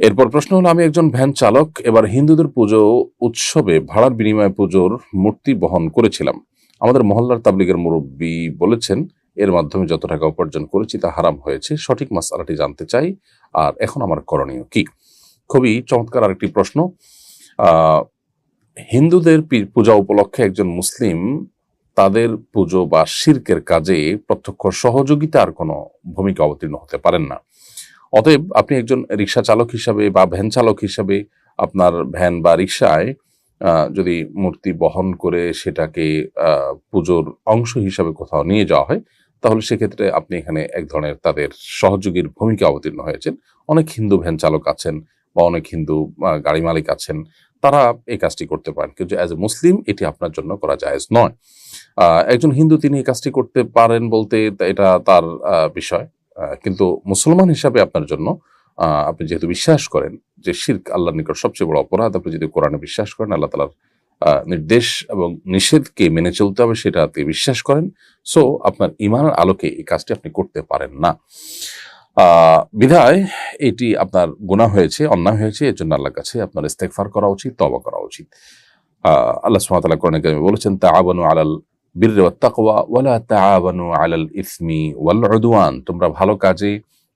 এরপর প্রশ্ন হলো, আমি একজন ভ্যান চালক, এবার হিন্দুদের পুজো উৎসবে ভাড়ার বিনিময়ে পুজোর মূর্তি বহন করেছিলাম। আমাদের মহল্লার তাবলিগের মুরব্বী বলেছেন, এর মাধ্যমে যত টাকা উপার্জন করেছি তা হারাম হয়েছে, সঠিক মাসালাটি জানতে চাই, আর এখন আমার করণীয় কি? খুবই চমৎকার আরেকটি প্রশ্ন। হিন্দুদের পূজা উপলক্ষে একজন মুসলিম, তাদের পুজো বা শির্কের কাজে প্রত্যক্ষ সহযোগিতার কোনো ভূমিকা অবতীর্ণ হতে পারেন না। অতএব আপনি একজন রিক্সা চালক হিসাবে বা ভ্যান চালক হিসাবে আপনার ভ্যান বা রিক্সায় যদি মূর্তি বহন করে সেটাকে পুজোর অংশ হিসাবে কোথাও নিয়ে যাওয়া হয়, তাহলে সেক্ষেত্রে আপনি এখানে এক ধরনের তাদের সহযোগীর ভূমিকা অবতীর্ণ হয়েছেন। অনেক হিন্দু ভ্যান চালক আছেন বা অনেক হিন্দু গাড়ি মালিক আছেন, তারা এই কাজটি করতে পারেন। কিন্তু অ্যাজ এ মুসলিম এটি আপনার জন্য করা জায়েজ নয়। একজন হিন্দু তিনি এই কাজটি করতে পারেন বলতে এটা তার বিষয়। কিন্তু মুসলমান হিসাবে আপনার জন্য আপনি যেহেতু বিশ্বাস করেন যে শির্ক আল্লাহর নিকট সবচেয়ে বড় অপরাধ, আপনি যদি কোরআনে বিশ্বাস করেন, আল্লাহ তালার নির্দেশ এবং নিষেধকে মেনে চলতে হবে সেটাতে বিশ্বাস করেন। সো আপনার ইমানের আলোকে এই কাজটি আপনি করতে পারেন না। বিধায় এটি আপনার গুণা হয়েছে, অন্যায় হয়েছে এর জন্য আল্লাহর কাছে আপনার ইস্তেকফার করা উচিত তবা করা উচিত। আল্লাহ তাআলা কোরআনে বলেছেন, তাআবানু আলাল ওয়াত তাকওয়া, ওয়ালা তাআবানু আলাল ইসমি ওয়াল উদওয়ান। তোমরা ভালো কাজে,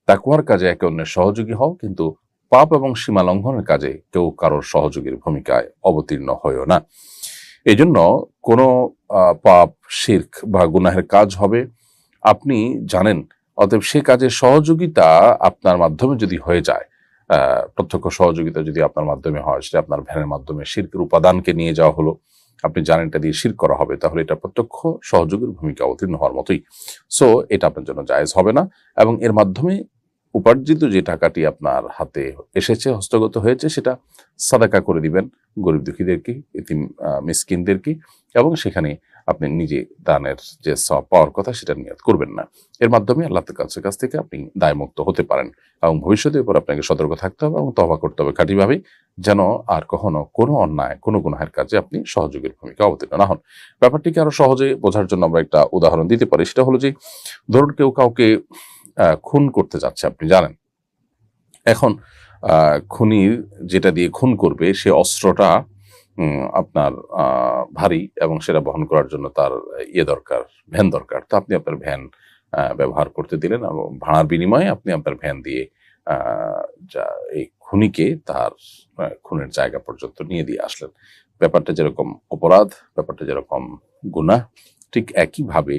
তাকওয়ার কাজে একে অন্যের সহযোগী হও, কিন্তু পাপ এবং সীমা লঙ্ঘনের কাজে কেউ কারোর সহযোগীর ভূমিকায় অবতীর্ণ হয়েও না। এই জন্য কোনো পাপ, শির্ক বা গুনাহের কাজ হবে। আপনি জানেন, অতএব সে কাজের সহযোগিতা আপনার মাধ্যমে যদি হয়ে যায় প্রত্যক্ষ সহযোগিতা যদি আপনার মাধ্যমে হয়, সেটা আপনার ভ্যানের মাধ্যমে শির্কের উপাদানকে নিয়ে যাওয়া হলো। আপনি জানেন এটা দিয়ে শির করা হবে, তাহলে এটা প্রত্যক্ষ সহযোগের ভূমিকা অবতীর্ণ হওয়ার মতোই। সো এটা আপনার জন্য জায়েজ হবে না এবং এর মাধ্যমে উপার্জিত যে টাকাটি আপনার হাতে এসেছে, হস্তগত হয়েছে, সেটা সাদাকা করে দিবেন গরিব দুঃখীদেরকে ইতিম মিসকিনদেরকে এবং সেখানে আপনি নিজে দানের যে সব পাওয়ার কথা সেটা নিয়ত করবেন না। এর মাধ্যমে আল্লাহ কাছে কাছ থেকে আপনি দায়মুক্ত হতে পারেন এবং ভবিষ্যতে উপর আপনাকে সতর্ক থাকতে হবে এবং তবা করতে হবে খাঁটিভাবে যেন আর কখনো কোনো অন্যায়, কোনো গুনাহের কাজে আপনি সহযোগীর ভূমিকা অবতীর্ণ না হন। ব্যাপারটিকে আরও সহজে বোঝার জন্য আমরা একটা উদাহরণ দিতে পারি, সেটা হলো যে, ধরুন কেউ কাউকে খুন করতে যাচ্ছে, আপনি জানেন। এখন খুনির যেটা দিয়ে খুন করবে, সে অস্ত্রটা আপনার ভারী এবং সেটা বহন করার জন্য তার ইয়ে দরকার, ভ্যান দরকার। তো আপনি আপনার ভ্যান ব্যবহার করতে দিলেন এবং ভাড়ার বিনিময়ে আপনি আপনার ভ্যান দিয়ে যা এই খুনিকে তার খুনের জায়গা পর্যন্ত নিয়ে দিয়ে আসলেন। ব্যাপারটা যেরকম অপরাধ, ব্যাপারটা যেরকম গুনাহ, ঠিক একইভাবে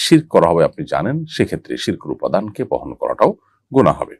শির করা হবে আপনি জানেন, সেক্ষেত্রে শিরকুর উপাদানকে বহন করাটাও গুনাহ হবে।